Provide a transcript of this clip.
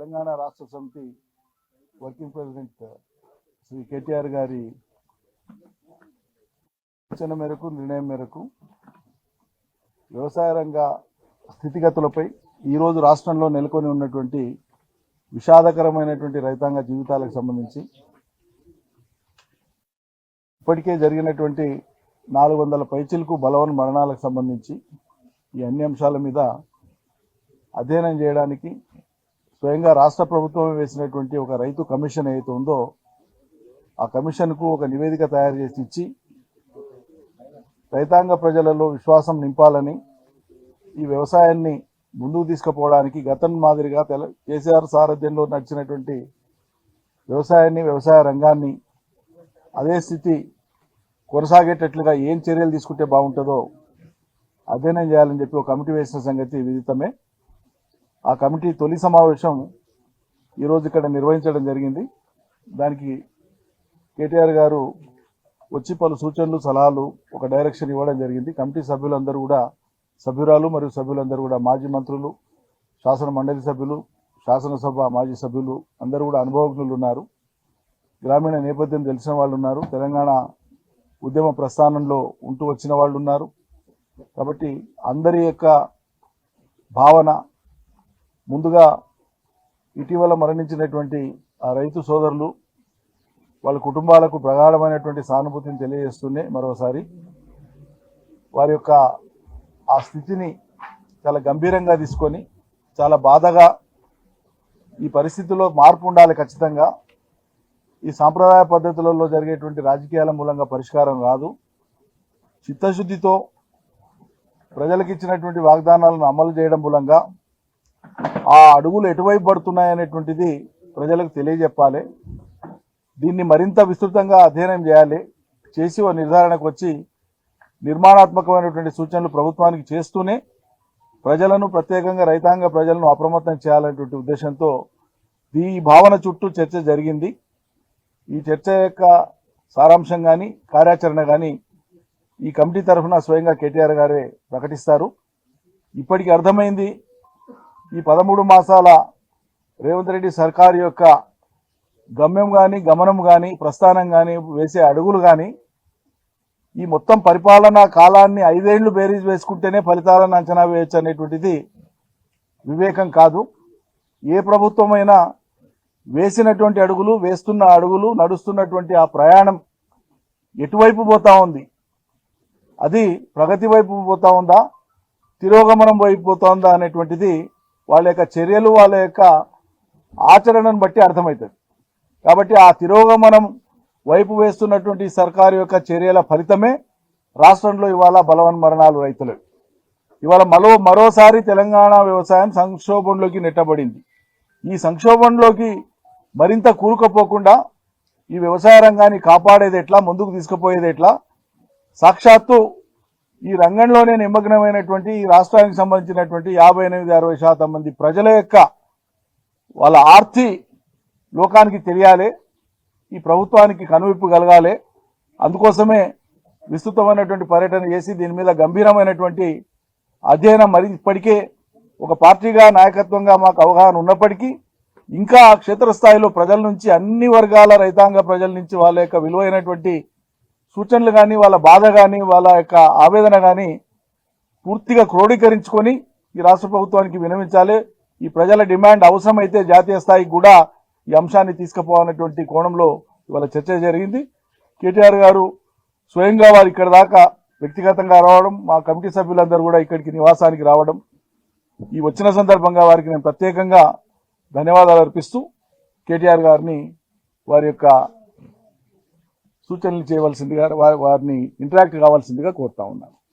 తెలంగాణ రాష్ట్ర సమితి working president Shri KTR గారి సూచన మేరకు నిర్ణయం మేరకు వ్యవసాయ రంగ స్థితిగతులపై ఈరోజు రాష్ట్రంలో నెలకొని ఉన్నటువంటి విషాదకరమైనటువంటి రైతాంగ జీవితాలకు సంబంధించి ఇప్పటికే జరిగినటువంటి నాలుగు వందల పైచిలకు బలవన్ మరణాలకు సంబంధించి ఈ అన్ని అంశాల మీద అధ్యయనం చేయడానికి స్వయంగా రాష్ట్ర ప్రభుత్వం వేసినటువంటి ఒక రైతు కమిషన్ ఏదైతే ఉందో ఆ కమిషన్కు ఒక నివేదిక తయారు చేసి ఇచ్చి రైతాంగ ప్రజలలో విశ్వాసం నింపాలని ఈ వ్యవసాయాన్ని ముందుకు తీసుకుపోవడానికి గతం మాదిరిగా తెల కేసీఆర్ సారథ్యంలో నడిచినటువంటి వ్యవసాయాన్ని వ్యవసాయ రంగాన్ని అదే స్థితి కొనసాగేటట్లుగా ఏం చర్యలు తీసుకుంటే బాగుంటుందో అధ్యయనం చేయాలని చెప్పి ఒక కమిటీ వేసిన సంగతి విదితమే. ఆ కమిటీ తొలి సమావేశం ఈరోజు ఇక్కడ నిర్వహించడం జరిగింది. దానికి కేటీఆర్ గారు వచ్చి పలు సూచనలు సలహాలు ఒక డైరెక్షన్ ఇవ్వడం జరిగింది. కమిటీ సభ్యులందరూ కూడా సభ్యురాలు మరియు సభ్యులందరూ కూడా మాజీ మంత్రులు శాసన మండలి సభ్యులు శాసనసభ మాజీ సభ్యులు అందరూ కూడా అనుభవజ్ఞులు ఉన్నారు. గ్రామీణ నేపథ్యం తెలిసిన వాళ్ళు ఉన్నారు. తెలంగాణ ఉద్యమ ప్రస్థానంలో ఉంటూ వచ్చిన వాళ్ళు ఉన్నారు. కాబట్టి అందరి యొక్క భావన ముందుగా ఇటీవల మరణించినటువంటి ఆ రైతు సోదరులు వాళ్ళ కుటుంబాలకు ప్రగాఢమైనటువంటి సానుభూతిని తెలియజేస్తూనే మరోసారి వారి యొక్క ఆ స్థితిని చాలా గంభీరంగా తీసుకొని చాలా బాధగా ఈ పరిస్థితిలో మార్పు ఉండాలి ఖచ్చితంగా. ఈ సాంప్రదాయ పద్ధతులలో జరిగేటువంటి రాజకీయాల మూలంగా పరిష్కారం రాదు చిత్తశుద్ధితో ప్రజలకు ఇచ్చినటువంటి వాగ్దానాలను అమలు చేయడం మూలంగా ఆ అడుగులు ఎటువైపు పడుతున్నాయనేటువంటిది ప్రజలకు తెలియజెప్పాలి. దీన్ని మరింత విస్తృతంగా అధ్యయనం చేయాలి. చేసి ఓ నిర్ధారణకు వచ్చి నిర్మాణాత్మకమైనటువంటి సూచనలు ప్రభుత్వానికి చేస్తూనే ప్రజలను ప్రత్యేకంగా రైతాంగ ప్రజలను అప్రమత్తం చేయాలనేటువంటి ఉద్దేశంతో ఈ భావన చుట్టూ చర్చ జరిగింది. ఈ చర్చ యొక్క సారాంశం కానీ కార్యాచరణ కానీ ఈ కమిటీ తరఫున స్వయంగా కేటీఆర్ గారే ప్రకటిస్తారు. ఇప్పటికి అర్థమైంది ఈ పదమూడు మాసాల రేవంత్ రెడ్డి సర్కారు యొక్క గమ్యం కానీ గమనం కానీ ప్రస్థానం కానీ వేసే అడుగులు కానీ ఈ మొత్తం పరిపాలనా కాలాన్ని ఐదేళ్ళు బేరీజ్ వేసుకుంటేనే ఫలితాలను అంచనా వేయచ్చు అనేటువంటిది వివేకం కాదు. ఏ ప్రభుత్వమైనా వేసినటువంటి అడుగులు వేస్తున్న అడుగులు నడుస్తున్నటువంటి ఆ ప్రయాణం ఎటువైపు పోతా ఉంది? అది ప్రగతి వైపు పోతా ఉందా? తిరోగమనం వైపు పోతా ఉందా? అనేటువంటిది వాళ్ళ యొక్క చర్యలు వాళ్ళ యొక్క ఆచరణను బట్టి అర్థమవుతుంది. కాబట్టి ఆ తిరోగమనం వైపు వేస్తున్నటువంటి సర్కారు యొక్క చర్యల ఫలితమే రాష్ట్రంలో ఇవాళ బలవన్ మరణాలు రైతులు. ఇవాళ మరో మరోసారి తెలంగాణ వ్యవసాయం సంక్షోభంలోకి నెట్టబడింది. ఈ సంక్షోభంలోకి మరింత కూరుకుపోకుండా ఈ వ్యవసాయ రంగాన్ని కాపాడేది ఎట్లా ముందుకు తీసుకుపోయేది ఎట్లా సాక్షాత్తు ఈ రంగంలోనే నిమగ్నమైనటువంటి ఈ రాష్ట్రానికి సంబంధించినటువంటి యాభై ఎనిమిది అరవై శాతం మంది ప్రజల యొక్క వాళ్ళ ఆర్తి లోకానికి తెలియాలి ఈ ప్రభుత్వానికి కనువిప్పు కలగాలి. అందుకోసమే విస్తృతమైనటువంటి పర్యటన చేసి దీని మీద గంభీరమైనటువంటి అధ్యయనం మరి ఇప్పటికే ఒక పార్టీగా నాయకత్వంగా మాకు అవగాహన ఉన్నప్పటికీ ఇంకా క్షేత్రస్థాయిలో ప్రజల నుంచి అన్ని వర్గాల రైతాంగ ప్రజల నుంచి వాళ్ళ యొక్క విలువైనటువంటి సూచనలు కానీ వాళ్ళ బాధ కానీ వాళ్ళ యొక్క ఆవేదన కానీ పూర్తిగా క్రోడీకరించుకొని ఈ రాష్ట్ర ప్రభుత్వానికి వినమించాలి. ఈ ప్రజల డిమాండ్ అవసరమైతే జాతీయ స్థాయికి కూడా ఈ అంశాన్ని తీసుకుపోవాలన్నటువంటి కోణంలో ఇవాళ చర్చ జరిగింది. కేటీఆర్ గారు స్వయంగా వారు ఇక్కడ దాకా వ్యక్తిగతంగా రావడం మా కమిటీ సభ్యులందరూ కూడా ఇక్కడికి నివాసానికి రావడం ఈ వచ్చిన సందర్భంగా వారికి నేను ప్రత్యేకంగా ధన్యవాదాలు అర్పిస్తూ కేటీఆర్ గారిని వారి యొక్క సూచనలు చేయవలసిందిగా వారి- వారిని ఇంటరాక్ట్ కావాల్సిందిగా కోరుతా ఉన్నాను.